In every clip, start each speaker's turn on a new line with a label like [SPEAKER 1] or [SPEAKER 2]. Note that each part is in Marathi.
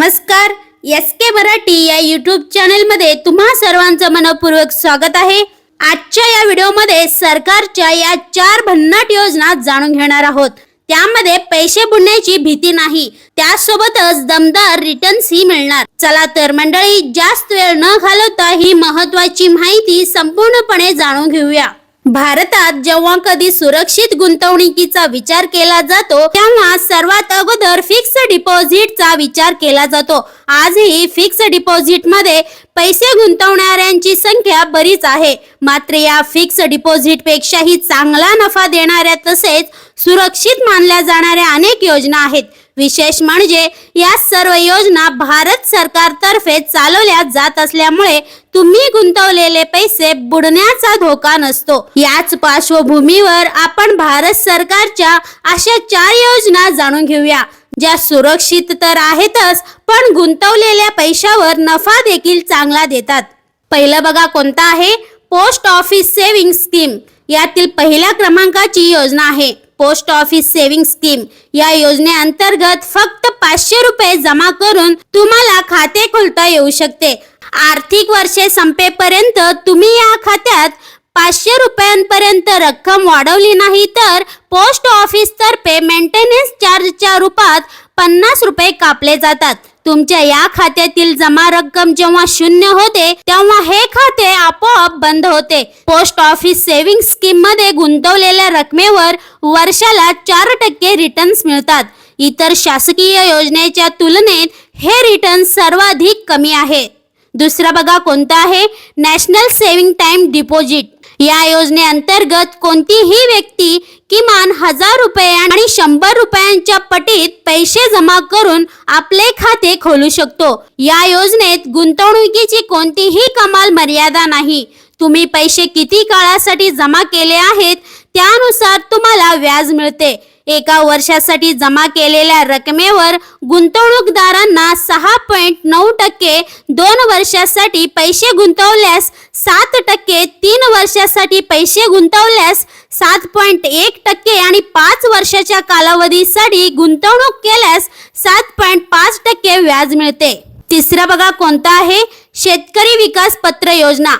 [SPEAKER 1] नमस्कार एस के मराठी या युट्यूब चॅनेलमध्ये तुम्हा सर्वांचं मनपूर्वक स्वागत आहे. आजच्या या व्हिडिओमध्ये सरकारच्या या चार भन्नाट योजना जाणून घेणार आहोत. त्यामध्ये पैसे बुडण्याची भीती नाही त्यासोबतच दमदार रिटर्न्स ही मिळणार. चला तर मंडळी जास्त वेळ न घालवता ही महत्वाची माहिती संपूर्णपणे जाणून घेऊया. भारतात जेव्हा कधी सुरक्षित गुंतवणुकीचा विचार केला जातो तेव्हा सर्वात अगोदर फिक्स डिपॉझिटचा विचार केला जातो. आजही फिक्स डिपॉझिटमध्ये पैसे गुंतवणाऱ्यांची संख्या बरीच आहे. मात्र या फिक्स डिपॉझिट पेक्षाही चांगला नफा देणाऱ्या तसेच सुरक्षित मानल्या जाणाऱ्या अनेक योजना आहेत. विशेष म्हणजे या सर्व योजना भारत सरकारतर्फे चालवल्या जात असल्यामुळे तुम्ही गुंतवलेले पैसे बुडण्याचा धोका नसतो. याच पार्श्वभूमीवर आपण भारत सरकारच्या अशा चार योजना जाणून घेऊया. ज्या सुरक्षित तर आहेतच पण गुंतवलेल्या पैशावर नफा देखील चांगला देतात. पहिलं बघा कोणता आहे? Post office saving scheme. यातील पहिल्या क्रमांकाची योजना आहे. पोस्ट ऑफिस सेव्हिंग स्कीम या योजनेअंतर्गत फक्त पाचशे रुपये जमा करून तुम्हाला खाते खोलता येऊ शकते. आर्थिक वर्षे संपेपर्यंत तुम्ही या खात्यात पाचशे रुपयांपर्यंत रक्कम वाढवली नाही तर पोस्ट ऑफिस तर्फे मेंटेनन्स चार्जच्या रूपात पन्नास रुपये कापले जातात. तुमच्या या खात्यातील जमा रक्कम जेव्हा शून्य होते तेव्हा हे खाते आपोआप बंद होते. पोस्ट ऑफिस सेव्हिंग स्कीममध्ये गुंतवलेल्या रकमेवर वर्षाला चार टक्के रिटर्न्स मिळतात. इतर शासकीय योजनेच्या तुलनेत हे रिटर्न सर्वाधिक कमी आहे. दुसरा बघा कोणता आहे? National saving time deposit. या योजनेअंतर्गत कोणतीही व्यक्ती किमान हजार रुपये आणि शंभर रुपयांच्या पटीत पैसे जमा करून आपले खाते खोलू शकतो. या योजनेत गुंतवणुकीची कोणतीही कमाल मर्यादा नाही. तुम्ही पैसे किती काळासाठी जमा केले आहेत त्यानुसार तुम्हाला व्याज मिळते. एका वर्षासाठी जमा केलेल्या रकमेवर गुंतवणूकदारांना सहा पॉईंट नऊ टक्के दोन वर्षासाठी पैसे गुंतवल्यास सात टक्के तीन वर्षासाठी पैसे गुंतवल्यास सात पॉईंट एक टक्के आणि पाच वर्षाच्या कालावधीसाठी गुंतवणूक केल्यास सात पॉईंट पाच टक्के व्याज मिळते. तिसरा बघा कोणता आहे? शेतकरी विकास पत्र योजना.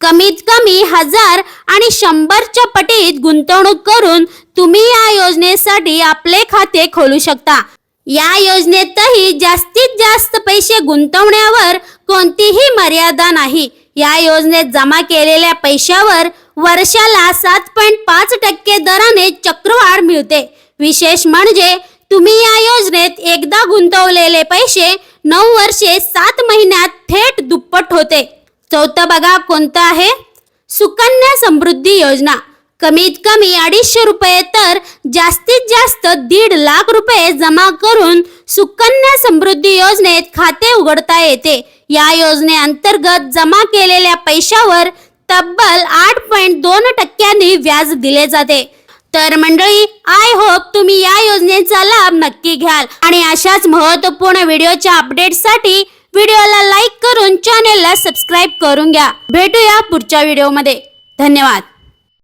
[SPEAKER 1] कमीत कमी हजार आणि शंभरच्या पटीत गुंतवणूक करून तुम्ही या योजनेसाठी आपले खाते खोलू शकता. या योजनेतही जास्तीत जास्त पैसे गुंतवण्यावर कोणतीही मर्यादा नाही. या योजनेत जमा केलेल्या पैशावर वर्षाला सात पॉईंट पाच टक्के दराने चक्रवाढ मिळते. विशेष म्हणजे तुम्ही या योजनेत एकदा गुंतवलेले पैसे नऊ वर्षे सात महिन्यात थेट दुप्पट होते. चौथं बघा कोणतं आहे? सुकन्या समृद्धी योजना. कमीत कमी अडीचशे रुपये तर जास्तीत जास्त दीड लाख रुपये जमा करून सुकन्या समृद्धी योजनेत खाते उघडता येते. या योजनेअंतर्गत जमा केलेल्या पैशावर तब्बल आठ पॉईंट दोन टक्क्यांनी व्याज दिले जाते. तर मंडळी आय होप तुम्ही या योजनेचा लाभ नक्की घ्याल आणि अशाच महत्त्वपूर्ण व्हिडिओच्या अपडेटसाठी व्हिडिओला लाईक करून चॅनेलला सबस्क्राईब करून घ्या. भेटूया पुढच्या व्हिडिओमध्ये. धन्यवाद.